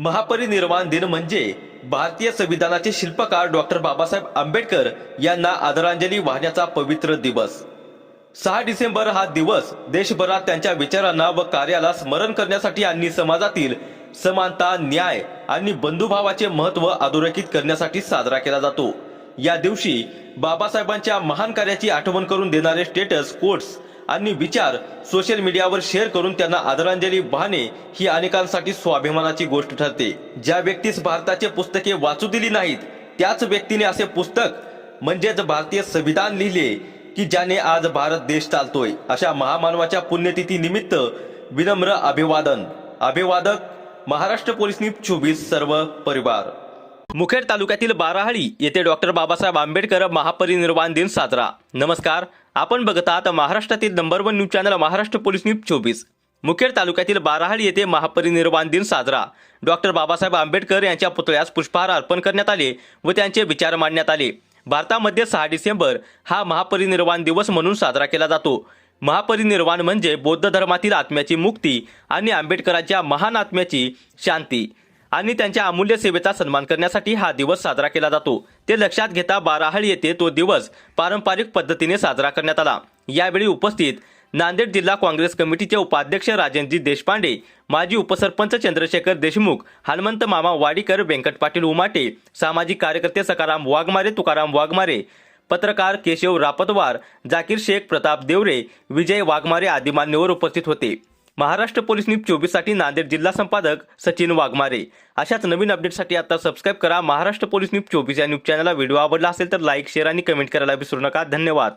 महापरिनिर्वाण दिन म्हणजे भारतीय संविधानाचे शिल्पकार डॉक्टर बाबासाहेब आंबेडकर यांना आदरांजली वाहण्याचा पवित्र दिवस. सहा डिसेंबर हा दिवस देशभरात त्यांच्या विचारांना व कार्याला स्मरण करण्यासाठी आणि समाजातील समानता न्याय आणि बंधुभावाचे महत्त्व अधोरेखित करण्यासाठी साजरा केला जातो. या दिवशी बाबासाहेबांच्या महान कार्याची आठवण करून देणारे स्टेटस कोट्स आणि विचार सोशल मीडियावर शेअर करून त्यांना आदरांजली वाहणे ही अनेकांसाठी स्वाभिमानाची गोष्ट ठरते. ज्या व्यक्तीस भारताचे पुस्तके वाचू दिली नाहीत त्याच व्यक्तीने असे पुस्तक म्हणजेच भारतीय संविधान लिहिले की ज्याने आज भारत देश चालतोय. अशा महामानवाच्या पुण्यतिथी निमित्त विनम्र अभिवादन. अभिवादक महाराष्ट्र पोलीस न्यूज चोवीस सर्व परिवार. मुखेड तालुक्यातील बाराहळी येथे डॉक्टर बाबासाहेब आंबेडकर महापरिनिर्वाण दिन साजरा. नमस्कार आपण बघत आहात महाराष्ट्रातील number one news channel Maharashtra police news चोवीस. मुखेड तालुक्यातील बाराहळी येथे महापरिनिर्वाण दिन साजरा. डॉक्टर बाबासाहेब आंबेडकर यांच्या पुतळ्यास पुष्पहार अर्पण करण्यात आले व त्यांचे विचार मांडण्यात आले. भारतामध्ये सहा डिसेंबर हा महापरिनिर्वाण दिवस म्हणून साजरा केला जातो. महापरिनिर्वाण म्हणजे बौद्ध धर्मातील आत्म्याची मुक्ती आणि आंबेडकरांच्या महान आत्म्याची शांती. आणि त्यांच्या अमूल्य सेवेचा सन्मान करण्यासाठी हा दिवस साजरा केला जातो. ते लक्षात घेता बाराहळ येथे तो दिवस पारंपरिक पद्धतीने साजरा करण्यात आला. यावेळी उपस्थित नांदेड जिल्हा काँग्रेस कमिटीचे उपाध्यक्ष राजेंद्रजी देशपांडे माजी उपसरपंच चंद्रशेखर देशमुख हनुमंत मामा वाडीकर व्यंकट पाटील उमाटे सामाजिक कार्यकर्ते सकाराम वाघमारे तुकाराम वाघमारे पत्रकार केशव रापतवार जाकीर शेख प्रताप देवरे विजय वाघमारे आदी मान्यवर उपस्थित होते. महाराष्ट्र पोलीस न्यूज चोवीससाठी नांदेड जिल्हा संपादक सचिन वाघमारे. अशाच नवीन अपडेटसाठी आता सबस्क्राईब करा महाराष्ट्र पोलीस न्यूज चोवीस या न्यूज चॅनलला व्हिडिओ आवडला असेल तर लाईक शेअर आणि कमेंट करायला विसरू नका. धन्यवाद.